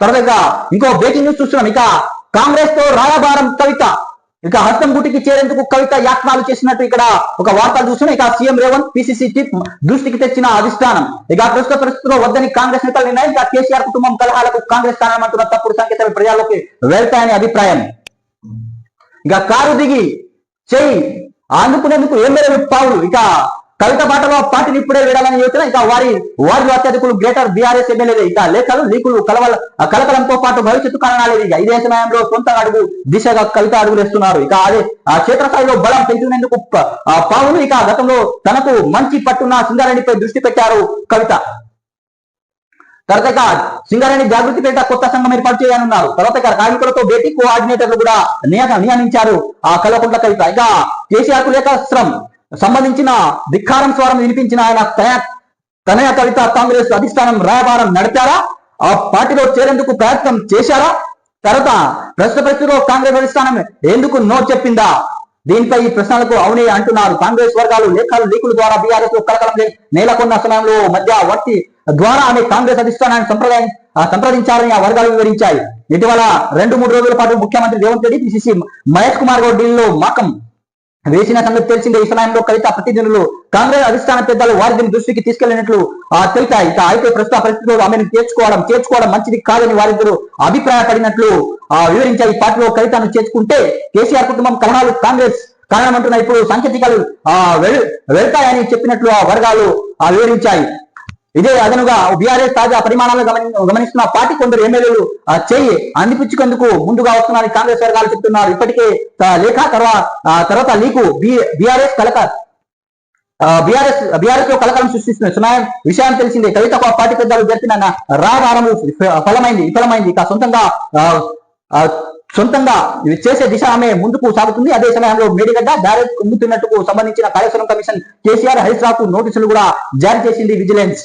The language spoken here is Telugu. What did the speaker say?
త్వరగా ఇంకో బ్రేకింగ్ న్యూస్ చూస్తున్నాం. ఇక కాంగ్రెస్తో రాయబారం కవిత. ఇక హస్తం గుటికి చేరేందుకు కవిత యాత్నాలు చేసినట్టు ఇక్కడ ఒక వార్తలు చూస్తున్నాం. ఇక సీఎం రేవంత్ పిసిసి చీఫ్ దృష్టికి తెచ్చిన అధిష్టానం. ఇక ప్రస్తుత పరిస్థితుల్లో వద్దని కాంగ్రెస్ నేతలు నిర్ణయం ఇక కేసీఆర్ కుటుంబం కలహాలకు కాంగ్రెస్ స్థానమంటున్న తప్పుడు సంకేతాలు ప్రజల్లోకి వెళ్తాయని అభిప్రాయం. ఇక కారు దిగి చేయి. ఆందుకునేందుకు ఏం మేరకు పావులు. ఇక కవిత పాటలో పార్టీని ఇప్పుడే వీడాలని యోచన ఇంకా వారి వారి అత్యధికులు గ్రేటర్ బీఆర్ఎస్ ఎమ్మెల్యే ఇక లేఖలు లీకులు కలవల కలకలంతో పాటు భవిష్యత్తు కారణాలేదు ఇక ఇదే సమయంలో సొంత అడుగు దిశగా కవిత అడుగులేస్తున్నారు. ఇక అదే ఆ క్షేత్రస్థాయిలో బలం పెంచుకునేందుకు పావులు ఇక గతంలో తనకు మంచి పట్టున్న సింగారెడ్డిపై దృష్టి పెట్టారు కవిత. తర్వాత ఇక సింగారెడ్డి జాగృతి పేట కొత్త సంఘం ఏర్పాటు చేయనున్నారు. తర్వాత ఇక కార్మికులతో భేటీ కోఆర్డినేటర్లు కూడా నియమించారు ఆ కల్వకుంట్ల కవిత. ఇక కేసీఆర్ లేఖ లేక శ్రమ్ సంబంధించిన ధిక్కారం స్వరం వినిపించిన ఆయన తన తనయ కవిత కాంగ్రెస్ అధిష్టానం రాయబారం నడిపారా ఆ పార్టీలో చేరేందుకు ప్రయత్నం చేశారా? తర్వాత ప్రస్తుత పరిస్థితిలో కాంగ్రెస్ అధిష్టానం ఎందుకు నో చెప్పిందా? దీనిపై ఈ ప్రశ్నలకు అవునే అంటున్నారు కాంగ్రెస్ వర్గాలు లేఖలు లీకుల ద్వారా బీఆర్ఎస్లో కలకలం నేలకొన్న సమయంలో మధ్య వర్తి ద్వారా ఆమె కాంగ్రెస్ అధిష్టానాన్ని సంప్రదాయం సంప్రదించాలని ఆ వర్గాలు వివరించాయి. ఇటీవల రెండు మూడు రోజుల పాటు ముఖ్యమంత్రి రేవంత్ రెడ్డి పిసిసి మహేష్ కుమార్ గౌడ్ ఢిల్లీలో మకం వేసిన సంగతి తెలిసిందే ఈ సమయంలో కవిత ప్రతినిధులు కాంగ్రెస్ అధిష్టాన పెద్దలు వారి దృష్టికి తీసుకెళ్ళినట్లు ఆ, తెలిపాయి ఇక అయితే ప్రస్తుత పరిస్థితుల్లో ఆమెను చేర్చుకోవడం చేర్చుకోవడం మంచిది కాదని వారిద్దరు అభిప్రాయపడినట్లు ఆ, వివరించాయి ఈ పార్టీలో కవితను చేర్చుకుంటే కేసీఆర్ కుటుంబం కలహాలు కాంగ్రెస్ కారణమంటున్న ఇప్పుడు సాంకేతికాలు ఆ, వెళ్తాయని చెప్పినట్లు ఆ వర్గాలు ఆ, వివరించాయి. ఇదే అదనుగా బీఆర్ఎస్ తాజా పరిమాణాలను గమని గమనిస్తున్న పార్టీ కొందరు ఎమ్మెల్యేలు చేయి అందిపించుకుందుకు ముందుగా వస్తున్నారని కాంగ్రెస్ వర్గాలు చెప్తున్నారు. ఇప్పటికే లేఖ తర్వాత తర్వాత లీకు బీఆర్ఎస్ కలక బీఆర్ఎస్ బీఆర్ఎస్లో కలకలం సృష్టిస్తున్న సునాయం విషయం తెలిసిందే. కవితకు ఆ పార్టీ పెద్దలు జరిపిన రాయబారము ఫలమైంది విఫలమైంది. ఇక సొంతంగా సొంతంగా చేసే దిశ ఆమె ముందుకు సాగుతుంది. అదే సమయంలో మేడిగడ్డ బ్యారేజ్ కుంగుతున్నట్టుకు సంబంధించిన కార్యక్రమం కమిషన్ కేసీఆర్ హరీష్ రావుకు నోటీసులు కూడా జారీ చేసింది విజిలెన్స్.